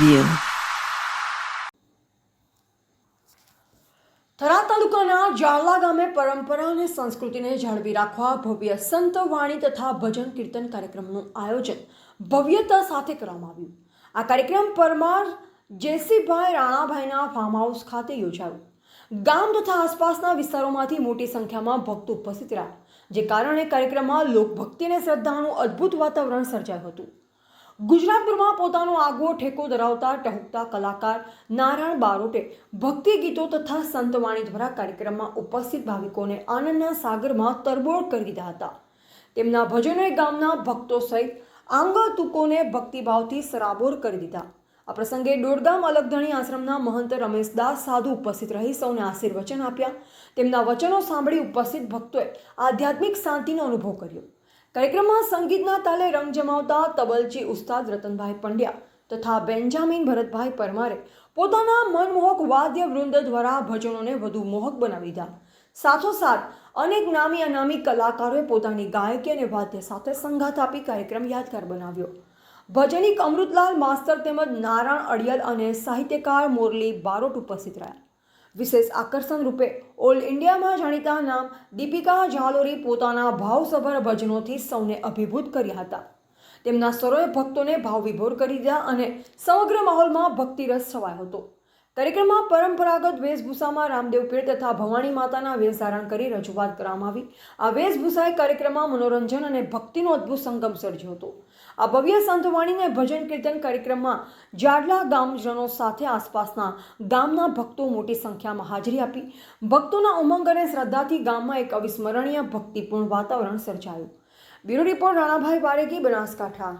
જોઈએ થરાદ તાલુકાના જાળલા ગામે પરંપરા અને સંસ્કૃતિને જાળવી રાખવા ભવ્ય સંત વાણી તથા ભજન કીર્તન કાર્યક્રમનું આયોજન ભવ્યતા સાથે કરવામાં આવ્યું. આ કાર્યક્રમ પરમાર જેસીભાઈ રાણાભાઈના ફાર્મ હાઉસ ખાતે યોજાયો. ગામ તથા આસપાસના વિસ્તારોમાંથી મોટી સંખ્યામાં ભક્તો ઉપસ્થિત રહ્યા, જે કારણે કાર્યક્રમમાં લોકભક્તિ અને શ્રદ્ધાનું અદ્ભુત વાતાવરણ સર્જાયું હતું. ગુજરાતભરમાં પોતાનો આગવો ઠેકો ધરાવતા ટહુકતા કલાકાર નારાયણ બારોટે ભક્તિ ગીતો તથા સંતવાણી દ્વારા કાર્યક્રમમાં ઉપસ્થિત ભાવિકોને આનંદના સાગરમાં તરબોળ કરી દીધા હતા. તેમના ભજનોએ ગામના ભક્તો સહિત આંગતુકોને ભક્તિભાવથી સરાબોર કરી દીધા. આ પ્રસંગે દોડગામ અલગધણી આશ્રમના મહંત રમેશદાસ સાધુ ઉપસ્થિત રહી સૌને આશીર્વચન આપ્યા. તેમના વચનો સાંભળી ઉપસ્થિત ભક્તોએ આધ્યાત્મિક શાંતિનો અનુભવ કર્યો. કાર્યક્રમમાં સંગીતના તાલે રંગ જમાવતા તબલજી ઉસ્તાદ રતનભાઈ પંડ્યા તથા બેન્જામિન ભરતભાઈ પરમારે પોતાના મનમોહક વાદ્ય વૃંદ દ્વારા ભજનોને વધુ મોહક બનાવી દીધા. સાથોસાથ, અનેક નામી અનામી કલાકારોએ પોતાની ગાયકી અને વાદ્ય સાથે સંઘાત આપી કાર્યક્રમ યાદગાર બનાવ્યો. ભજનિક અમૃતલાલ માસ્તર તેમજ નારાયણ અડિયલ અને સાહિત્યકાર મોરલી બારોટ ઉપસ્થિત રહ્યા. વિશેષ આકર્ષણ રૂપે ઓલ ઇન્ડિયામાં જાણીતા નામ દીપિકા જાલોરી પોતાના ભાવસભર ભજનોથી સૌને અભિભૂત કર્યા હતા. તેમના સ્વરોએ ભક્તોને ભાવવિભોર કરી દીધા અને સમગ્ર માહોલમાં ભક્તિરસ છવાયો હતો. કાર્યક્રમમાં પરંપરાગત વેશભૂષામાં રામદેવ પીર તથા ભવાની માતાના વેશ ધારણ કરી રજૂઆત કરવામાં આવી. આ વેશભૂષાએ કાર્યક્રમમાં મનોરંજન અને ભક્તિનો અદ્ભુત સંગમ સર્જ્યો હતો. આ ભવ્ય સંતવાણીને ભજન કીર્તન કાર્યક્રમમાં જાડલા ગામજનો સાથે આસપાસના ગામના ભક્તો મોટી સંખ્યામાં હાજરી આપી. ભક્તોના ઉમંગ અને શ્રદ્ધાથી ગામમાં એક અવિસ્મરણીય ભક્તિપૂર્ણ વાતાવરણ સર્જાયું. Bureau report Ranabhai Bareki Banaskantha.